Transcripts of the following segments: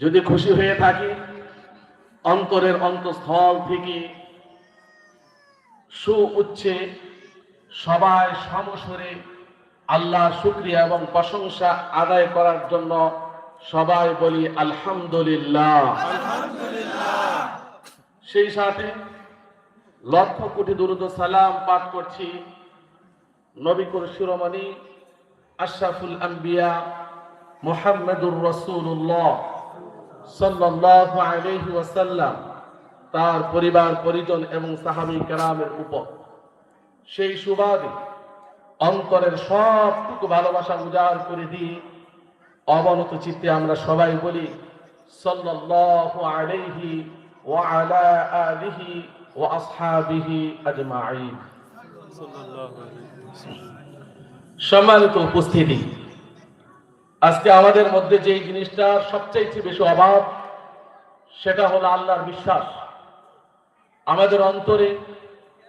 যদি খুশি হয়ে থাকি, অন্তরের অন্তঃস্থল থেকে সু উচ্ছে সবাই সমস্বরে আল্লাহ শুক্রিয়া এবং প্রশংসা আদায় করার জন্য সবাই বলি আলহামদুলিল্লাহ। সেই সাথে লক্ষ কোটি দুরুদ সালাম পাঠ করছি নবিকুর শিরোমণি আশরাফুল আম্বিয়া মুহাম্মদুর রসুল্লাহ সাল্লাল্লাহু আলাইহি ওয়াসাল্লাম, তার পরিবার, পরিজন এবং সাহাবী কেরামের উপর। সেই সুবাদে অন্তরের সবটুকু ভালোবাসা উজাড় করে দিয়ে অবনত চিত্তে আমরা সবাই বলি, সাল্লাল্লাহু আলাইহি ওয়া আলা আলিহি ওয়া আসহাবিহি আজমাইন। সম্মানিত উপস্থিতি আজকে আমাদের মধ্যে যে জিনিসটার সবচাইতে বেশি অভাব, সেটা হলো আল্লাহর বিশ্বাস। আমাদের অন্তরে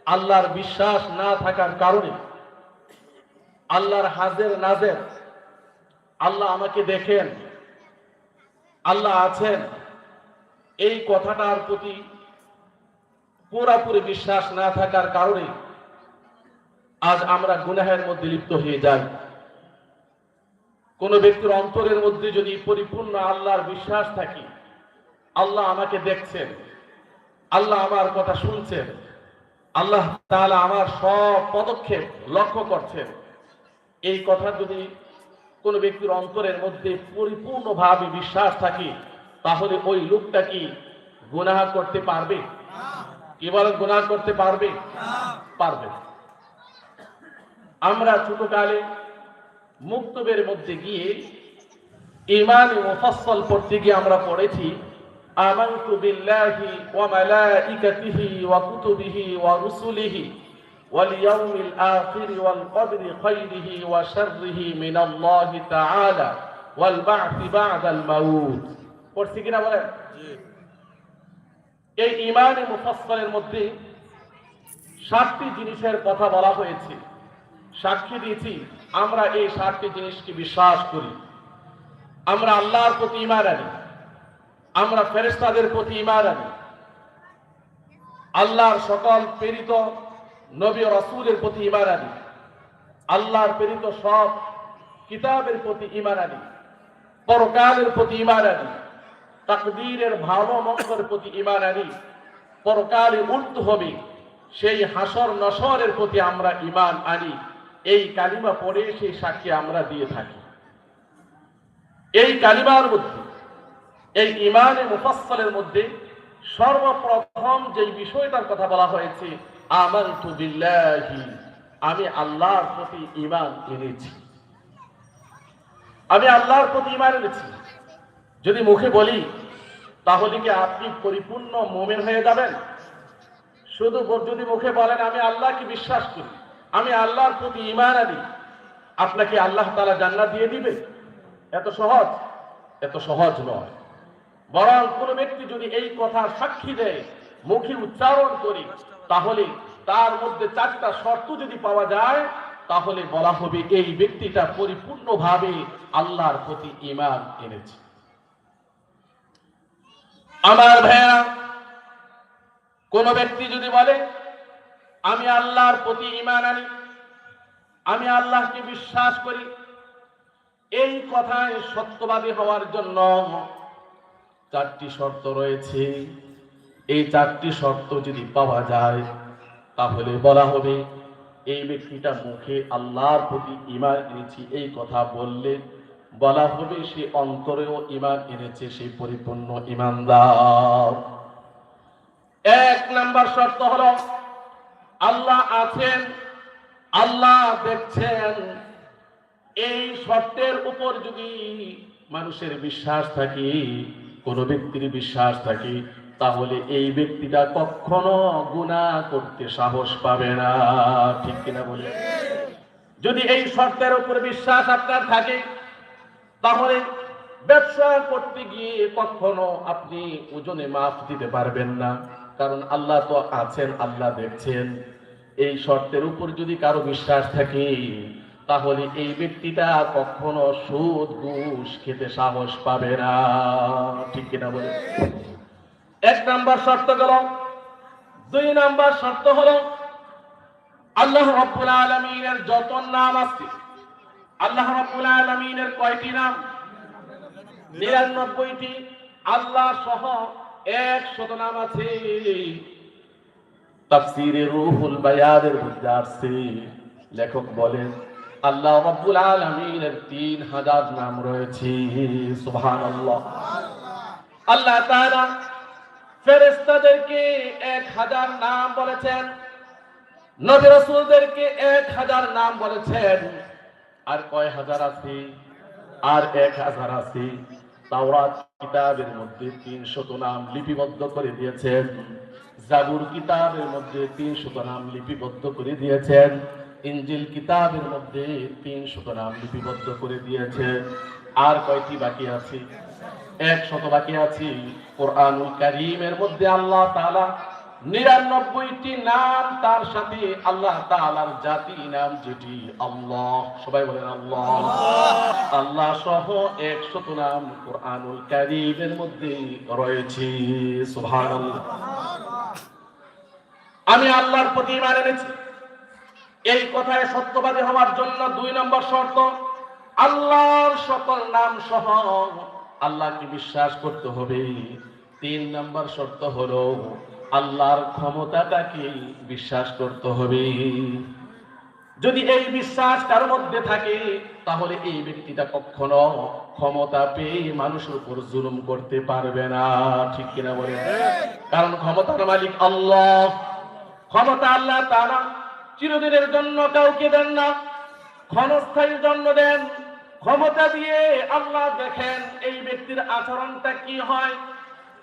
আল্লাহর বিশ্বাস না থাকার কারণে আল্লাহর হাজের নাজের, আল্লাহ আমাকে দেখেন, আল্লাহ আছেন, এই কথাটার প্রতি পুরাপুরি বিশ্বাস না থাকার কারণে আজ আমরা গুনাহের মধ্যে লিপ্ত হয়ে যাই। কোন ব্যক্তির অন্তরের মধ্যে যদি পরিপূর্ণ আল্লাহর বিশ্বাস থাকে আল্লাহ আমাকে দেখছেন আল্লাহ আমার কথা শুনছেন আল্লাহ তাআলা আমার সব পদক্ষেপ লক্ষ্য করছেন এই কথা যদি কোন ব্যক্তির অন্তরের মধ্যে পরিপূর্ণভাবে বিশ্বাস থাকে তাহলে ওই লোকটা কি গুনাহ করতে পারবে? কি বলেন গুনাহ করতে পারবে? পারবে। আমরা ছোটকালে মুক্তবের মধ্যে গিয়ে ইমান মুফাসসাল পড়তে গিয়ে আমরা পড়েছি আমানতু বিল্লাহি ওয়া মালাইকাতিহি ওয়া কুতুবিহি ওয়া রুসুলিহি ওয়াল ইয়াউমিল আখির ওয়াল কদরি খাইরিহি ওয়া শাররিহি মিনাল্লাহি তাআলা ওয়াল বা'থি বা'দাল মাউত। পড়ছি কিনা বলেন? এই ইমানে মুফাসসালের মধ্যে সাতটি জিনিসের কথা বলা হয়েছে। সাক্ষী দিয়েছি। আমরা এই সাতটি জিনিসকে বিশ্বাস করি। আমরা আল্লাহর প্রতি ইমান আনি। আমরা ফেরেস্তাদের প্রতি ইমান আনি। আল্লাহর সকল প্রেরিত নবী রসুলের প্রতি ইমান আনি। আল্লাহর প্রেরিত সব কিতাবের প্রতি ইমান আনি। পরকালের প্রতি ইমান আনি। তাকদীরের ভালো মন্দের প্রতি ইমান আনি। পরকালে উল্টো হবে। সেই হাসর নসরের প্রতি আমরা ইমান আনি। এই কালিমা পরে সেই সাক্ষী আমরা দিয়ে থাকি। এই কালিমার মধ্যে, এই ইমানে মুফাসসালের মধ্যে সর্বপ্রথম যে বিষয়টার কথা বলা হয়েছে, আমানতু বিল্লাহি, আমি আল্লাহর প্রতি ইমান এনেছি। আমি আল্লাহর প্রতি ইমান এনেছি। যদি মুখে বলি, তাহলে কি আপনি পরিপূর্ণ মোমেন হয়ে যাবেন? শুধু যদি মুখে বলেন, আমি আল্লাহকে বিশ্বাস করি। আমি আল্লাহর প্রতি ইমান আনি। আপনাকে আল্লাহ তালা জান্নাত দিয়ে দিবে। এত সহজ? এত সহজ নয়। বরং কোন ব্যক্তি যদি এই কথা সাক্ষী দেয়, মুখে উচ্চারণ করি, তাহলে তার মধ্যে চারটা শর্ত যদি পাওয়া যায়, তাহলে বলা হবে এই ব্যক্তিটা পরিপূর্ণভাবে আল্লাহর প্রতি ইমান এনেছে। আমার ভাইয়া কোন ব্যক্তি যদি বলে আমি আল্লাহর প্রতি ইমান আনি। আমি আল্লাহকে বিশ্বাস করি। এই কথায় সত্যবাদী হওয়ার জন্য চারটি শর্ত রয়েছে। এই চারটি শর্ত যদি পাওয়া যায়, তাহলে বলা হবে, এই ব্যক্তিটা মুখে আল্লাহর প্রতি ইমান এনেছি, এই কথা বললে বলা হবে সে অন্তরেও ইমান এনেছে, সে পরিপূর্ণ ইমানদার এক নাম্বার শর্ত হলো আল্লাহ আছেন, আল্লাহ দেখছেন। এই শর্তের উপর যদি মানুষের বিশ্বাস থাকে, কোন ব্যক্তির বিশ্বাস থাকে, তাহলে এই ব্যক্তিটা কখনো গুণা করতে সাহস পাবে না। ঠিক কিনা বলে? যদি এই শর্তের উপর বিশ্বাস আপনার থাকে, তাহলে ব্যবসা করতে গিয়ে কখনো আপনি ওজনে মাপ দিতে পারবেন না। কারণ আল্লাহ তো আছেন, আল্লাহ দেখছেন। এই শর্তের উপর যদি কারও বিশ্বাস থাকে, তাহলে এই ব্যক্তিটা কখনো সুদ, ঘুষ খেতে সাহস পাবে না। ঠিক কিনা বলে এক নাম্বার শর্ত গেল। দুই নাম্বার শর্ত হলো, আল্লাহ রব্বুল আলমিনের যত নাম আছে, আল্লাহ রব্বুল আলমিনের কয়টি নাম? নিরানব্বইটি। আল্লাহ সহ এক শত নাম আছে। তাফসিরে রুহুল বায়ানের মধ্যে আসছে। লেখক বলেন, আল্লাহ রব্বুল আলমিনের তিন হাজার নাম রয়েছে। সুবহানাল্লাহ। আল্লাহ তাআলা ফেরেশতাদেরকে এক হাজার নাম বলেছেন। নবী রাসূলদেরকে এক হাজার নাম বলেছেন। আর কয় হাজার আছে? আর এক হাজার আছে। তাওরাত কিতাবের মধ্যে তিনশত নাম লিপিবদ্ধ করে দিয়েছেন। জাবুর কিতাবের মধ্যে তিনশত নাম লিপিবদ্ধ করে দিয়েছেন। ইঞ্জিল কিতাবের মধ্যে তিনশত নাম লিপিবদ্ধ করে দিয়েছেন। আর কয়টি বাকি আছে? এক শত বাকি আছে। কোরআনুল কারীমের মধ্যে আল্লাহ তাআলা নিরানব্বইটি নাম তার সাথে আল্লাহ তাআলার জাতি নাম যেটি আল্লাহ। সবাই বলেন আল্লাহ। আল্লাহ সহ একশত নাম কোরআনুল কারীমের মধ্যে রয়েছে। সুবহানাল্লাহ। আমি আল্লাহর প্রতি ইমান এনেছি। এই কথায় সত্যবাদী হওয়ার জন্য দুই নম্বর শর্ত, আল্লাহর সকল নাম সহ আল্লাহকে বিশ্বাস করতে হবে। তিন নম্বর শর্ত হলো আল্লাহর ক্ষমতাটাকে বিশ্বাস করতে হবে। যদি এই বিশ্বাস তার মধ্যে থাকে, তাহলে এই ব্যক্তিটা কখনো ক্ষমতা পেয়ে মানুষের উপর জুলুম করতে পারবে না। ঠিক কিনা বলে কারণ ক্ষমতার মালিক আল্লাহ। ক্ষমতা আল্লাহ তারা চিরদিনের জন্য কাউকে দেন না, ক্ষণস্থায়ীর জন্য দেন। ক্ষমতা দিয়ে আল্লাহ দেখেন এই ব্যক্তির আচরণটা কি হয়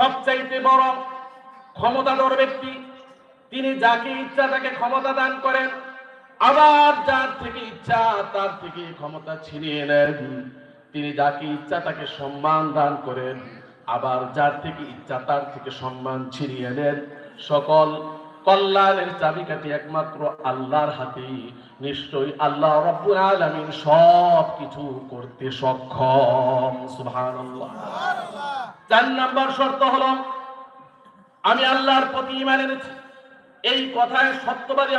সবচাইতে বড় ক্ষমতাধর ব্যক্তি, তিনি যাকে ইচ্ছা তাকে ক্ষমতা দান করেন। আবার যার থেকে ইচ্ছা, তার থেকে ক্ষমতা ছিনিয়ে নেন। তিনি যাকে ইচ্ছা তাকে সম্মান দান করেন। আবার যার থেকে ইচ্ছা তার থেকে সম্মান ছিনিয়ে নেন। সকল কল্যাণের চাবিকাঠি একমাত্র আল্লাহর হাতে। নিশ্চয়ই আল্লাহ রব্বুল আলামিন সব কিছু করতে সক্ষম। সুবহানাল্লাহ। চার নাম্বার শর্ত হলো আমি আল্লাহর প্রতি ইমান এনেছি। এই কথায় সত্যবাদী